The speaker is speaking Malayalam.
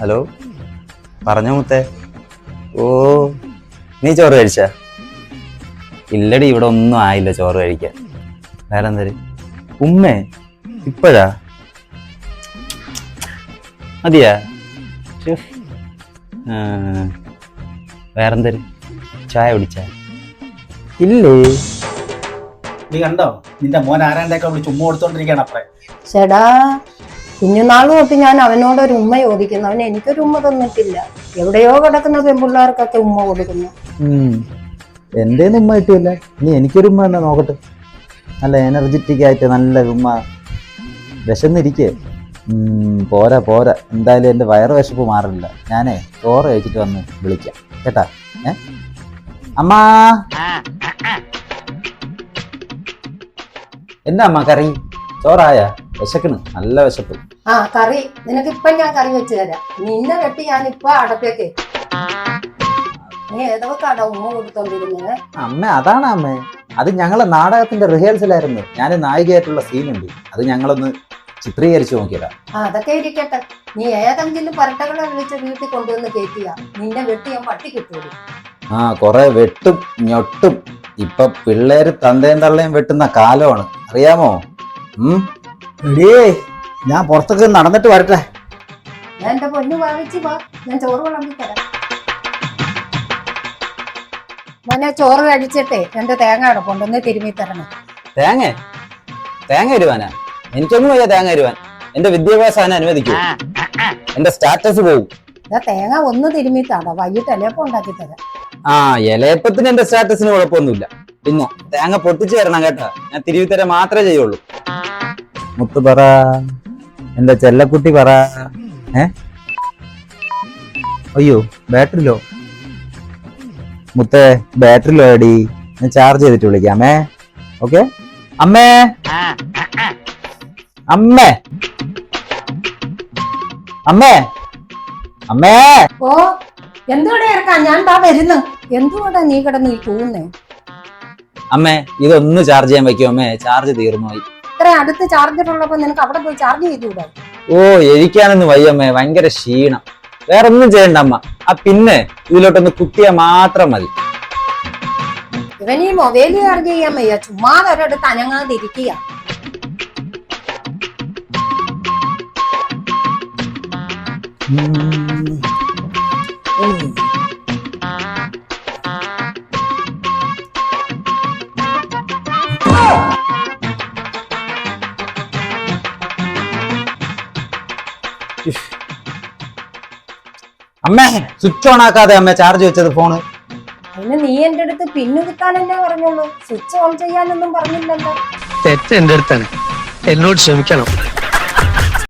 ഹലോ? പറഞ്ഞോ മുത്തേ. ഓ നീ ചോറ് കഴിച്ച? ഇല്ലടി ഇവിടെ ഒന്നും ആയില്ല ചോറ് കഴിക്കാൻ. വേറെ എന്തര് ഉമ്മേ ഇപ്പോഴാ? മതിയാ? വേറെന്തൊരു? ചായ കുടിച്ച? ഇല്ലേ? നീ കണ്ടോ? നിന്റെ മോൻ ആരാണ്ടൊക്കെ വിളിച്ച് ഉമ്മ കൊടുത്തോണ്ടിരിക്കുകയാണ് അപ്പറേ. ചേടാ കുഞ്ഞുനാൾ തൊട്ട് ഞാൻ അവനോടൊരു ഉമ്മ ചോദിക്കുന്നു. അവൻ എനിക്കൊരു ഉമ്മ തന്നിട്ടില്ല. എവിടെയോ കിടക്കുന്ന പെൺപിള്ളേർക്കൊക്കെ ഉമ്മ കൊടുക്കുന്നു. എന്റെ ഉമ്മ കിട്ടിയില്ല. നീ എനിക്കൊരു ഉമ്മ തന്നെ നോക്കട്ടെ. നല്ല എനർജറ്റിക് ആയിട്ട് നല്ല ഉമ്മ. വിശന്നിരിക്കേ. പോരാ പോരാ. എന്തായാലും എന്റെ വയറ് വിശപ്പ് മാറില്ല. ഞാനേ ചോറ് കഴിച്ചിട്ട് വന്ന് വിളിക്കാം. കേട്ടാ? ഏ? അമ്മാ. എന്നാ അമ്മ കറി? ചോറായ? വിശക്കണ് നല്ല വിശപ്പ് ആ കറി നിനക്ക് ഇപ്പൊ ഞാൻ കറി വെച്ച് തരാം. നിന്നെ വെട്ടി ഞാൻ ഇപ്പൊ അടപ്പേക്ക് നീ ഏതൊക്കെയാടാ ഉമ്മ കൊടുത്തോണ്ടിരുന്നത് അമ്മ അതാണ് അമ്മ. അത് ഞങ്ങളെ നാടകത്തിന്റെ റിഹേഴ്സലായിരുന്നു. ഞാൻ നായികയായിട്ടുള്ള സീനുണ്ട്. അത് ഞങ്ങളൊന്ന് ചിത്രീകരിച്ചു നോക്കിയതാ. ആ അതൊക്കെ ഇരിക്കട്ടെ. നീ ഏതെങ്കിലും പരട്ടകളെ വിളിച്ച് വീട്ടിൽ കൊണ്ടുവന്ന് കയറ്റിയ നിന്നെ വെട്ടി ഞാൻ പട്ടി കിട്ടൂ ആ കുറെ വെട്ടും ഞൊട്ടും. ഇപ്പൊ പിള്ളേര് തന്തയും തള്ളയും വെട്ടുന്ന കാലമാണ്. അറിയാമോ? ഉം? എടിയേ ഞാൻ പുറത്തൊക്കെ നടന്നിട്ട് വരട്ടെ. ഞാൻ എന്റെ പൊന്നു വാങ്ങിച്ച് വാ. ഞാൻ ചോറ് വിളമ്പി തരാം. മോനെ ചോറ് കഴിച്ചിട്ടേ എന്റെ തേങ്ങ അവിടെ കൊണ്ടുവന്ന് തിരുമ്മി തരണം. തേങ്ങ? തേങ്ങ വരുവാനാ എനിക്കൊന്നും വയ്യ തേങ്ങ വരുവാൻ എന്റെ വിദ്യാഭ്യാസം അതിനെ അനുവദിക്കൂ. എന്റെ സ്റ്റാറ്റസ് പോകും ഇതാ തേങ്ങ ഒന്ന് തിരുമ്മി താടാ വൈകിട്ട് എലയപ്പം ഉണ്ടാക്കി തരാം. ആ ഇലയപ്പത്തിന് എന്റെ സ്റ്റാറ്റസിന് കുഴപ്പമൊന്നുമില്ല. പിന്നെ തേങ്ങ പൊട്ടിച്ചു തരണം കേട്ടോ. ഞാൻ തിരുവിത്തര മാത്രമേ ചെയ്യുള്ളൂ. മുത്ത് പറ. എന്താ ചെല്ലക്കുട്ടി പറ. ഏ? അയ്യോ ബാറ്ററി ലോ മുത്തേ ബാറ്ററി ലോ അടി ഞാൻ ചാർജ് ചെയ്തിട്ട് വിളിക്കാമേ ഓക്കെ? അമ്മേ? അമ്മേ? അമ്മേ? അമ്മേ? ഓ എന്തുകൂടെ ഇറക്കാം? ഞാൻ ബാ വരുന്നു. എന്തുകൊണ്ടാ നീ കിടന്ന് ഈ കൂന്നേ അമ്മേ ഇതൊന്ന് ചാർജ് ചെയ്യാൻ വെക്കോ അമ്മേ. ചാർജ് തീർന്നു ഇത്ര അടുത്ത് ചാർജർ ഉള്ളപ്പോ നിനക്ക് അവിടെ പോയി ചാർജ് ചെയ്തുകൂടാ? ഓ എരിക്കാനൊന്നും വയ്യമ്മേ ഭയങ്കര ക്ഷീണം. വേറെ ഒന്നും ചെയ്യണ്ട അമ്മ. ആ പിന്നെ ഇതിലോട്ടൊന്ന് കുത്തിയാ മാത്രം മതി. ഇവൻ ഈ മൊബൈൽ ചാർജ് ചെയ്യാൻ വയ്യ. ചുമ്മാ ഒരിടത്ത് അനങ്ങാതിരിക്കുക. അമ്മേ സ്വിച്ച് ഓൺ ആക്കാതെ അമ്മ ചാർജ് വെച്ചത് ഫോണ് അതിന് നീ എന്റെ അടുത്ത് പിന്നു കുത്താനല്ലേ പറഞ്ഞോളൂ. സ്വിച്ച് ഓൺ ചെയ്യാനൊന്നും പറഞ്ഞില്ലല്ലോ. തെറ്റ് എന്റെ അടുത്താണ്. എന്നോട് ക്ഷമിക്കണം.